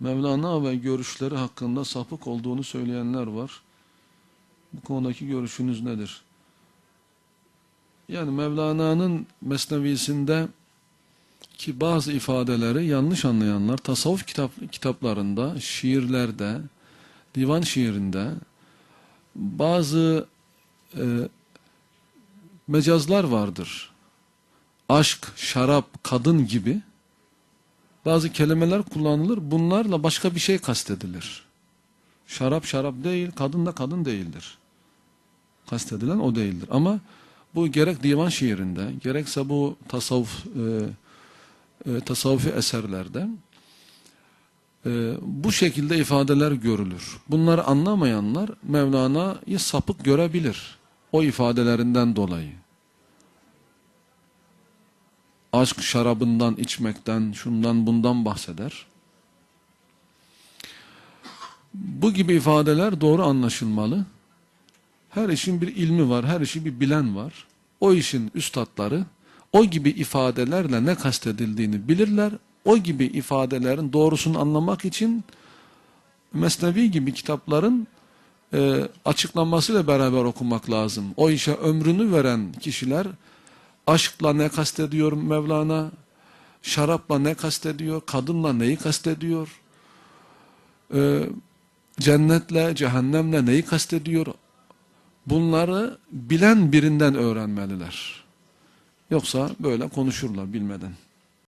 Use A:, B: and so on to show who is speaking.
A: Mevlana ve görüşleri hakkında sapık olduğunu söyleyenler var. Bu konudaki görüşünüz nedir? Yani Mevlana'nın Mesnevisinde ki bazı ifadeleri yanlış anlayanlar tasavvuf kitap, kitaplarında, şiirlerde, divan şiirinde bazı e, mecazlar vardır. Aşk, şarap, kadın gibi bazı kelimeler kullanılır. Bunlarla başka bir şey kastedilir. Şarap şarap değil, kadın da kadın değildir. Kastedilen o değildir. Ama bu gerek divan şiirinde, gerekse bu tasavvuf e, e, tasavvufi eserlerde e, bu şekilde ifadeler görülür. Bunları anlamayanlar Mevlana'yı sapık görebilir. O ifadelerinden dolayı. Aşk şarabından içmekten, şundan bundan bahseder. Bu gibi ifadeler doğru anlaşılmalı. Her işin bir ilmi var, her işi bir bilen var. O işin üstadları o gibi ifadelerle ne kastedildiğini bilirler. O gibi ifadelerin doğrusunu anlamak için Mesnevi gibi kitapların e, açıklanmasıyla beraber okumak lazım. O işe ömrünü veren kişiler aşkla ne kastediyor Mevlana, şarapla ne kastediyor, kadınla neyi kastediyor, e, cennetle, cehennemle neyi kastediyor, bunları bilen birinden öğrenmeliler. Yoksa böyle konuşurlar bilmeden.